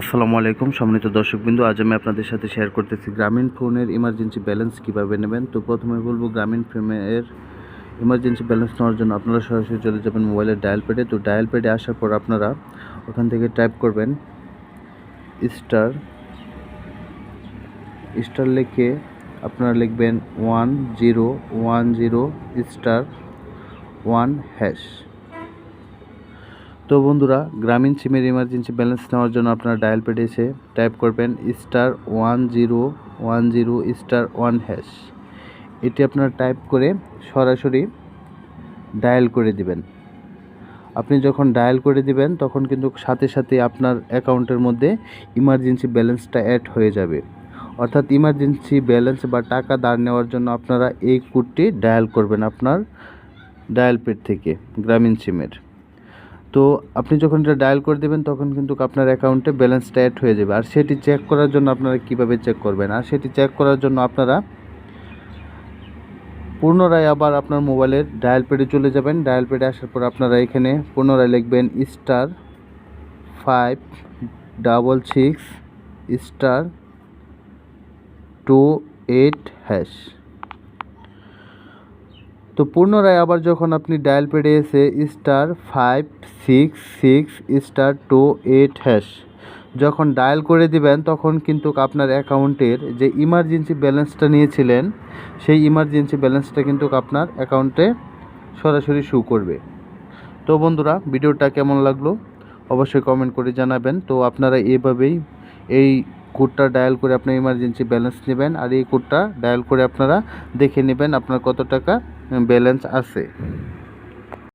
আসসালামু আলাইকুম সম্মানিত দর্শকবিন্দু, আজ আমি আপনাদের সাথে শেয়ার করতেছি গ্রামীণ ফোনের ইমার্জেন্সি ব্যালেন্স কীভাবে নেবেন? তো প্রথমে বলব, গ্রামীণ ফোনের ইমার্জেন্সি ব্যালেন্স নেওয়ার জন্য আপনারা সরাসরি চলে যাবেন মোবাইলের ডায়াল প্যাডে তো ডায়াল প্যাডে আসার পর আপনারা ওখান থেকে টাইপ করবেন স্টার স্টার লিখে আপনারা লিখবেন one zero one zero star one hash তো বন্ধুরা, গ্রামীণ সিমের ইমার্জেন্সি ব্যালেন্স নেওয়ার জন্য আপনারা ডায়াল প্যাডে এসে টাইপ করবেন star one zero one zero star one hash এটি আপনারা টাইপ করে সরাসরি ডায়াল করে দিবেন। আপনি যখন ডায়াল করে দিবেন, তখন কিন্তু সাথে সাথে আপনার অ্যাকাউন্টের মধ্যে ইমার্জেন্সি ব্যালেন্সটা অ্যাড হয়ে যাবে। অর্থাৎ ইমার্জেন্সি ব্যালেন্স বা টাকা দাঁড় নেওয়ার জন্য আপনারা এই কোডটি ডায়াল করবেন আপনার ডায়াল পেড থেকে, গ্রামীণ সিমের। তো আপনি যখন এটা ডায়াল করে দেবেন, তখন কিন্তু আপনার অ্যাকাউন্টে ব্যালেন্সটা অ্যাড হয়ে যাবে। আর সেটি চেক করার জন্য আপনারা কীভাবে চেক করবেন? আর সেটি চেক করার জন্য আপনারা পুনরায় আবার আপনার মোবাইলের ডায়াল পেডে চলে যাবেন। ডায়াল পেডে আসার পর আপনারা এখানে পুনরায় লিখবেন star five double six star two eight hash তো পুনরায় আবার যখন আপনি ডায়াল পেডে এসে star five six six star two eight hash যখন ডায়াল করে দিবেন, তখন কিন্তু আপনার অ্যাকাউন্টের যে ইমার্জেন্সি ব্যালেন্সটা নিয়েছিলেন, সেই ইমার্জেন্সি ব্যালেন্সটা কিন্তু আপনার অ্যাকাউন্টে সরাসরি শু করবে। তো বন্ধুরা ভিডিওটা কেমন লাগল? অবশ্যই কমেন্ট করে জানাবেন। তো আপনারা এভাবেই এই কোডটা ডায়াল করে আপনি ইমার্জেন্সি ব্যালেন্স নেবেন আর এই কোডটা ডায়াল করে আপনারা দেখে নেবেন আপনার কত টাকা ব্যালেন্স আছে।